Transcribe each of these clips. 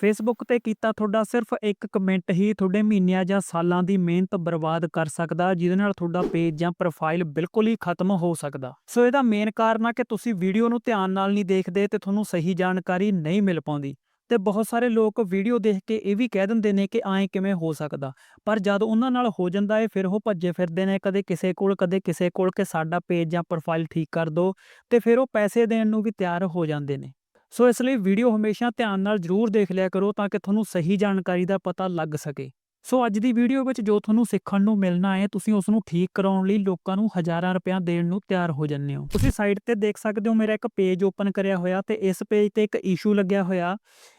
Facebook ਤੇ ਕੀਤਾ ਤੁਹਾਡਾ ਸਿਰਫ ਇੱਕ ਕਮੈਂਟ ਹੀ ਤੁਹਾਡੇ ਮਹੀਨਿਆਂ ਜਾਂ ਸਾਲਾਂ ਦੀ ਮਿਹਨਤ ਬਰਬਾਦ ਕਰ ਸਕਦਾ, ਜਿਹਦੇ ਨਾਲ ਤੁਹਾਡਾ ਪੇਜ ਜਾਂ ਪ੍ਰੋਫਾਈਲ ਬਿਲਕੁਲ ਹੀ ਖਤਮ ਹੋ ਸਕਦਾ। ਸੋ ਇਹਦਾ ਮੇਨ ਕਾਰਨ ਆ ਕਿ ਤੁਸੀਂ ਵੀਡੀਓ ਨੂੰ ਧਿਆਨ ਨਾਲ ਨਹੀਂ ਦੇਖਦੇ ਤੇ ਤੁਹਾਨੂੰ ਸਹੀ ਜਾਣਕਾਰੀ ਨਹੀਂ ਮਿਲ ਪਾਉਂਦੀ। ਤੇ ਬਹੁਤ ਸਾਰੇ ਲੋਕ ਵੀਡੀਓ ਦੇਖ ਕੇ ਇਹ ਵੀ ਕਹਿ ਦਿੰਦੇ ਨੇ ਕਿ ਐਂ ਕਿਵੇਂ ਹੋ ਸਕਦਾ। ਪਰ ਜਦ ਉਹਨਾਂ ਨਾਲ ਹੋ ਜਾਂਦਾ ਹੈ ਫਿਰ ਉਹ ਭੱਜੇ ਫਿਰਦੇ ਨੇ, ਕਦੇ ਕਿਸੇ ਕੋਲ, ਕਦੇ ਕਿਸੇ ਕੋਲ ਕਿ ਸਾਡਾ ਪੇਜ ਜਾਂ ਪ੍ਰੋਫਾਈਲ ਠੀਕ ਕਰ ਦਿਓ ਤੇ ਫਿਰ ਉਹ ਪੈਸੇ ਦੇਣ ਨੂੰ ਵੀ ਤਿਆਰ ਹੋ ਜਾਂਦੇ ਨੇ। ਸੋ ਇਸ ਲਈ ਵੀਡੀਓ ਹਮੇਸ਼ਾ ਧਿਆਨ ਨਾਲ ਜ਼ਰੂਰ ਦੇਖ ਲਿਆ ਕਰੋ ਤਾਂ ਕਿ ਤੁਹਾਨੂੰ ਸਹੀ ਜਾਣਕਾਰੀ ਦਾ ਪਤਾ ਲੱਗ ਸਕੇ। ਸੋ ਅੱਜ ਦੀ ਵੀਡੀਓ ਵਿੱਚ ਜੋ ਤੁਹਾਨੂੰ ਸਿੱਖਣ ਨੂੰ ਮਿਲਣਾ ਹੈ, ਤੁਸੀਂ ਉਸ ਨੂੰ ਠੀਕ ਕਰਾਉਣ ਲਈ ਲੋਕਾਂ ਨੂੰ ਹਜ਼ਾਰਾਂ ਰੁਪਇਆ ਦੇਣ ਨੂੰ ਤਿਆਰ ਹੋ ਜੰਨੇ ਹੋ। ਤੁਸੀਂ ਸਾਈਟ ਤੇ ਦੇਖ ਸਕਦੇ ਹੋ ਮੇਰਾ ਇੱਕ ਪੇਜ ਓਪਨ ਕਰਿਆ ਹੋਇਆ ਤੇ ਇਸ ਪੇਜ ਤੇ ਇੱਕ ਇਸ਼ੂ ਲੱਗਿਆ ਹੋਇਆ।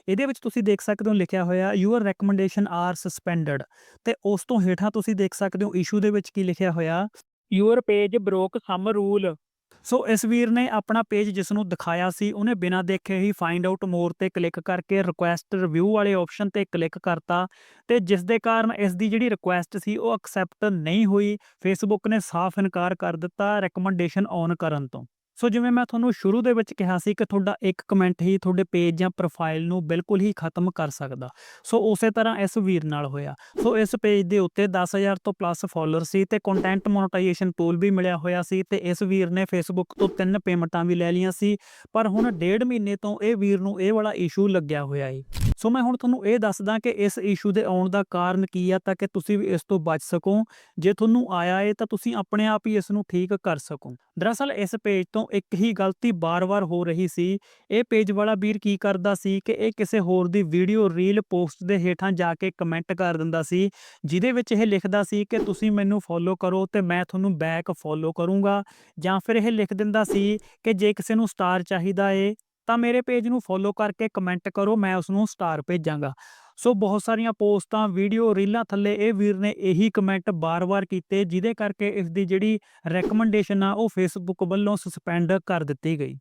ਇਹਦੇ ਵਿੱਚ ਤੁਸੀਂ ਦੇਖ ਸਕਦੇ ਹੋ ਲਿਖਿਆ ਹੋਇਆ ਯੂਅਰ ਰეკਮੈਂਡੇਸ਼ਨ ਆਰ ਸਸਪੈਂਡਡ ਤੇ ਉਸ ਤੋਂ ਹੇਠਾਂ ਤੁਸੀਂ ਦੇਖ ਸਕਦੇ ਹੋ ਇਸ਼ੂ ਦੇ ਵਿੱਚ ਕੀ ਲਿਖਿਆ ਹੋਇਆ your page broke some rule so ਇਸ ਵੀਰ ਨੇ ਆਪਣਾ ਪੇਜ ਜਿਸ ਨੂੰ ਦਿਖਾਇਆ ਸੀ, ਉਹਨੇ ਬਿਨਾਂ ਦੇਖੇ ਹੀ ਫਾਈਂਡ ਆਊਟ ਮੋਰ ਤੇ ਕਲਿੱਕ ਕਰਕੇ ਰਿਕੁਐਸਟ ਰਿਵਿਊ ਵਾਲੇ ਆਪਸ਼ਨ ਤੇ ਕਲਿੱਕ ਕਰਤਾ ਤੇ ਜਿਸ ਦੇ ਕਾਰਨ ਇਸ ਦੀ ਜਿਹੜੀ ਰਿਕੁਐਸਟ ਸੀ ਉਹ ਐਕਸੈਪਟ ਨਹੀਂ ਹੋਈ ਫੇਸਬੁੱਕ ਨੇ ਸਾਫ਼ ਇਨਕਾਰ ਕਰ ਦਿੱਤਾ ਰეკਮੈਂਡੇਸ਼ਨ ਔਨ ਕਰਨ ਤੋਂ। ਸੋ ਜਿਵੇਂ ਮੈਂ ਤੁਹਾਨੂੰ ਸ਼ੁਰੂ ਦੇ ਵਿੱਚ ਕਿਹਾ ਸੀ ਕਿ ਤੁਹਾਡਾ ਇੱਕ ਕਮੈਂਟ ਹੀ ਤੁਹਾਡੇ ਪੇਜ ਜਾਂ ਪ੍ਰੋਫਾਈਲ ਨੂੰ ਬਿਲਕੁਲ ਹੀ ਖਤਮ ਕਰ ਸਕਦਾ। ਸੋ ਉਸੇ ਤਰ੍ਹਾਂ ਇਸ ਵੀਰ ਨਾਲ ਹੋਇਆ। ਸੋ ਇਸ ਪੇਜ ਦੇ ਉੱਤੇ 10000 ਤੋਂ ਪਲੱਸ ਫਾਲੋਅਰ ਸੀ ਤੇ ਕੰਟੈਂਟ ਮੋਨੇਟਾਈਜੇਸ਼ਨ ਟੂਲ ਵੀ ਮਿਲਿਆ ਹੋਇਆ ਸੀ ਤੇ ਇਸ ਵੀਰ ਨੇ ਫੇਸਬੁੱਕ ਤੋਂ ਤਿੰਨ ਪੇਮੈਂਟਾਂ ਵੀ ਲੈ ਲਈਆਂ ਸੀ। ਪਰ ਹੁਣ ਡੇਢ ਮਹੀਨੇ ਤੋਂ ਇਹ ਵੀਰ ਨੂੰ ਇਹ ਵਾਲਾ ਇਸ਼ੂ ਲੱਗਿਆ ਹੋਇਆ ਏ। ਸੋ ਮੈਂ ਹੁਣ ਤੁਹਾਨੂੰ ਇਹ ਦੱਸਦਾ ਕਿ ਇਸ ਇਸ਼ੂ ਦੇ ਆਉਣ ਦਾ ਕਾਰਨ ਕੀ ਆ, ਤਾਂ ਕਿ ਤੁਸੀਂ ਵੀ ਇਸ ਤੋਂ ਬਚ ਸਕੋ। ਜੇ ਤੁਹਾਨੂੰ ਆਇਆ ਏ, ਤਾਂ ਤੁਸੀਂ ਆਪਣੇ ਆਪ ਹੀ ਇਸ ਨੂੰ ਠੀਕ ਕਰ ਸਕੋ। ਦਰਅਸਲ, ਇਸ ਪੇਜ ਤੋਂ ਇੱਕ ਹੀ ਗਲਤੀ ਬਾਰ-ਬਾਰ ਹੋ ਰਹੀ ਸੀ। ਇਹ ਪੇਜ ਵਾਲਾ ਵੀਰ ਕੀ ਕਰਦਾ ਸੀ ਕਿ ਇਹ ਕਿਸੇ ਹੋਰ ਦੀ ਵੀਡੀਓ ਰੀਲ ਪੋਸਟ ਦੇ ਹੇਠਾਂ ਜਾ ਕੇ ਕਮੈਂਟ ਕਰ ਦਿੰਦਾ ਸੀ, ਜਿਹਦੇ ਵਿੱਚ ਇਹ ਲਿਖਦਾ ਸੀ ਕਿ ਤੁਸੀਂ ਮੈਨੂੰ ਫੋਲੋ ਕਰੋ ਤੇ ਮੈਂ ਤੁਹਾਨੂੰ ਬੈਕ ਫੋਲੋ ਕਰੂੰਗਾ। ਜਾਂ ਫਿਰ ਇਹ ਲਿਖ ਦਿੰਦਾ ਸੀ ਕਿ ਜੇ ਕਿਸੇ ਨੂੰ ਸਟਾਰ ਚਾਹੀਦਾ ਏ ਤਾਂ ਮੇਰੇ ਪੇਜ ਨੂੰ ਫੋਲੋ ਕਰਕੇ ਕਮੈਂਟ ਕਰੋ, ਮੈਂ ਉਸ ਨੂੰ ਸਟਾਰ ਭੇਜਾਂਗਾ। ਸੋ ਬਹੁਤ ਸਾਰੀਆਂ ਪੋਸਟਾਂ ਵੀਡੀਓ ਰੀਲਾਂ ਥੱਲੇ ਇਹ ਵੀਰ ਨੇ ਇਹੀ ਕਮੈਂਟ ਬਾਰ-ਬਾਰ ਕੀਤੇ, ਜਿਹਦੇ ਕਰਕੇ ਇਸ ਦੀ ਜਿਹੜੀ ਰეკਮੈਂਡੇਸ਼ਨ ਆ, ਉਹ ਫੇਸਬੁੱਕ ਵੱਲੋਂ ਸਸਪੈਂਡ ਕਰ ਦਿੱਤੀ ਗਈ।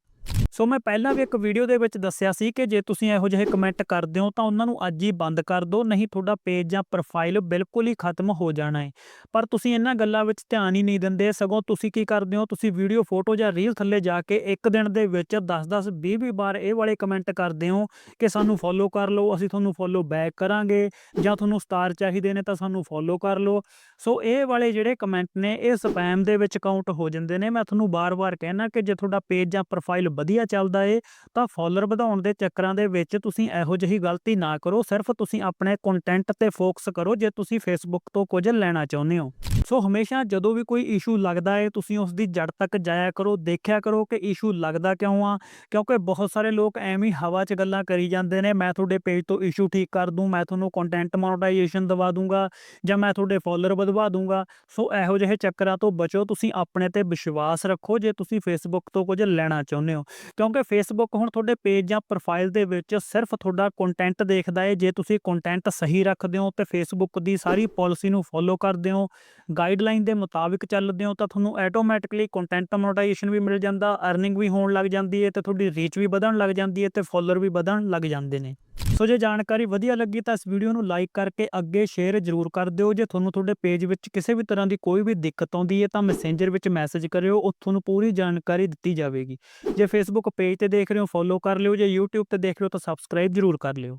ਸੋ ਮੈਂ ਪਹਿਲਾਂ ਵੀ ਇੱਕ ਵੀਡੀਓ ਦੇ ਵਿੱਚ ਦੱਸਿਆ ਸੀ ਕਿ ਜੇ ਤੁਸੀਂ ਇਹੋ ਜਿਹੇ ਕਮੈਂਟ ਕਰਦੇ ਹੋ, ਤਾਂ ਉਹਨਾਂ ਨੂੰ ਅੱਜ ਹੀ ਬੰਦ ਕਰ ਦਿਓ, ਨਹੀਂ ਤੁਹਾਡਾ ਪੇਜ ਜਾਂ ਪ੍ਰੋਫਾਈਲ ਬਿਲਕੁਲ ਹੀ ਖਤਮ ਹੋ ਜਾਣਾ ਹੈ। ਪਰ ਤੁਸੀਂ ਇਹਨਾਂ ਗੱਲਾਂ ਵਿੱਚ ਧਿਆਨ ਹੀ ਨਹੀਂ ਦਿੰਦੇ, ਸਗੋਂ ਤੁਸੀਂ ਕੀ ਕਰਦੇ ਹੋ, ਤੁਸੀਂ ਵੀਡੀਓ ਫੋਟੋ ਜਾਂ ਰੀਲ ਥੱਲੇ ਜਾ ਕੇ ਇੱਕ ਦਿਨ ਦੇ ਵਿੱਚ 10-10 20-20 ਵਾਰ ਇਹ ਵਾਲੇ ਕਮੈਂਟ ਕਰਦੇ ਹੋ ਕਿ ਸਾਨੂੰ ਫੋਲੋ ਕਰ ਲਓ, ਅਸੀਂ ਤੁਹਾਨੂੰ ਫੋਲੋ ਬੈਕ ਕਰਾਂਗੇ, ਜਾਂ ਤੁਹਾਨੂੰ ਸਟਾਰ ਚਾਹੀਦੇ ਨੇ ਤਾਂ ਸਾਨੂੰ ਫੋਲੋ ਕਰ ਲਓ। ਸੋ ਇਹ ਵਾਲੇ ਜਿਹੜੇ ਕਮੈਂਟ ਨੇ, ਇਹ ਸਪੈਮ ਦੇ ਵਿੱਚ ਕਾਊਂਟ ਹੋ ਜਾਂਦੇ ਨੇ। ਮੈਂ ਤੁਹਾਨੂੰ ਬਾਰ-ਬਾਰ ਕਹਿਣਾ ਕਿ ਜੇ ਤੁਹਾਡਾ ਪੇਜ ਜਾਂ ਪ੍ਰੋਫਾਈਲ ਵਧੀਆ ਚੱਲਦਾ ਏ, ਤਾਂ ਫਾਲੋਅਰ ਵਧਾਉਣ ਦੇ ਚੱਕਰਾਂ ਦੇ ਵਿੱਚ ਤੁਸੀਂ ਇਹੋ ਜਿਹੀ ਗਲਤੀ ਨਾ ਕਰੋ, ਸਿਰਫ ਤੁਸੀਂ ਆਪਣੇ ਕੰਟੈਂਟ ਤੇ ਫੋਕਸ ਕਰੋ, ਜੇ ਤੁਸੀਂ ਫੇਸਬੁੱਕ ਤੋਂ ਕੁਝ ਲੈਣਾ ਚਾਹੁੰਦੇ ਹੋ। ਸੋ ਹਮੇਸ਼ਾ ਜਦੋਂ ਵੀ ਕੋਈ ਇਸ਼ੂ ਲੱਗਦਾ ਏ, ਤੁਸੀਂ ਉਸ ਦੀ ਜੜ ਤੱਕ ਜਾਇਆ ਕਰੋ, ਦੇਖਿਆ ਕਰੋ ਕਿ ਇਸ਼ੂ ਲੱਗਦਾ ਕਿਉਂ ਆ, ਕਿਉਂਕਿ ਬਹੁਤ ਸਾਰੇ ਲੋਕ ਐਵੇਂ ਹਵਾ 'ਚ ਗੱਲਾਂ ਕਰੀ ਜਾਂਦੇ ਨੇ, ਮੈਂ ਤੁਹਾਡੇ ਪੇਜ ਤੋਂ ਇਸ਼ੂ ਠੀਕ ਕਰ ਦੂੰ, ਮੈਂ ਤੁਹਾਨੂੰ ਕੰਟੈਂਟ ਮੋਨੇਟਾਈਜੇਸ਼ਨ ਦਵਾ ਦੂੰਗਾ, ਜਾਂ ਮੈਂ ਤੁਹਾਡੇ ਫਾਲੋਅਰ ਵਧਵਾ ਦੂੰਗਾ, ਸੋ ਇਹੋ ਜਿਹੇ ਚੱਕਰਾਂ ਤੋਂ ਬਚੋ, ਤੁਸੀਂ ਆਪਣੇ ਤੇ ਵਿਸ਼ਵਾਸ ਰੱਖੋ, ਜੇ ਤੁਸੀਂ ਫੇਸਬੁੱਕ ਤੋਂ ਕੁਝ ਲੈਣਾ ਚਾਹੁੰਦੇ ਹੋ। ਕਿਉਂਕਿ ਫੇਸਬੁੱਕ ਹੁਣ ਤੁਹਾਡੇ ਪੇਜ ਜਾਂ ਪ੍ਰੋਫਾਈਲ ਦੇ ਵਿੱਚ ਸਿਰਫ ਤੁਹਾਡਾ ਕੰਟੈਂਟ ਦੇਖਦਾ ਹੈ ਜੇ ਤੁਸੀਂ ਕੰਟੈਂਟ ਸਹੀ ਰੱਖਦੇ ਹੋ ਤੇ ਫੇਸਬੁੱਕ ਦੀ ਸਾਰੀ ਪਾਲਿਸੀ ਨੂੰ ਫੋਲੋ ਕਰਦੇ ਹੋ ਗਾਈਡਲਾਈਨ ਦੇ ਮੁਤਾਬਿਕ ਚੱਲਦੇ ਹੋ ਤਾਂ ਤੁਹਾਨੂੰ ਆਟੋਮੈਟਿਕਲੀ ਕੰਟੈਂਟ ਮੋਨੇਟਾਈਜੇਸ਼ਨ ਵੀ ਮਿਲ ਜਾਂਦਾ ਅਰਨਿੰਗ ਵੀ ਹੋਣ ਲੱਗ ਜਾਂਦੀ ਹੈ ਤੇ ਤੁਹਾਡੀ ਰੀਚ ਵੀ ਵਧਣ ਲੱਗ ਜਾਂਦੀ ਹੈ ਤੇ ਫਾਲੋਅਰ ਵੀ ਵਧਣ ਲੱਗ ਜਾਂਦੇ ਨੇ। ਸੋ ਜੇ ਜਾਣਕਾਰੀ ਵਧੀਆ ਲੱਗੀ ਤਾਂ ਇਸ ਵੀਡੀਓ ਨੂੰ ਲਾਈਕ ਕਰਕੇ ਅੱਗੇ ਸ਼ੇਅਰ ਜ਼ਰੂਰ ਕਰ ਦਿਓ। ਜੇ ਤੁਹਾਨੂੰ ਤੁਹਾਡੇ ਪੇਜ ਵਿੱਚ ਕਿਸੇ ਵੀ ਤਰ੍ਹਾਂ ਦੀ ਕੋਈ ਵੀ ਦਿੱਕਤ ਆਉਂਦੀ ਹੈ ਤਾਂ ਮੈਸੇਂਜਰ ਵਿੱਚ ਮੈਸੇਜ ਕਰਿਓ, ਉੱਥੋਂ ਨੂੰ ਪੂਰੀ ਜਾਣਕਾਰੀ ਦਿੱਤੀ ਜਾਵੇਗੀ। ਜੇ ਫੇਸਬੁੱਕ ਪੇਜ ਤੇ ਦੇਖ ਰਹੇ ਹੋ ਫੋਲੋ ਕਰ ਲਿਓ। ਜੇ YouTube ਤੇ ਦੇਖ ਰਹੇ ਹੋ ਤਾਂ ਸਬਸਕ੍ਰਾਈਬ ਜ਼ਰੂਰ ਕਰ ਲਿਓ।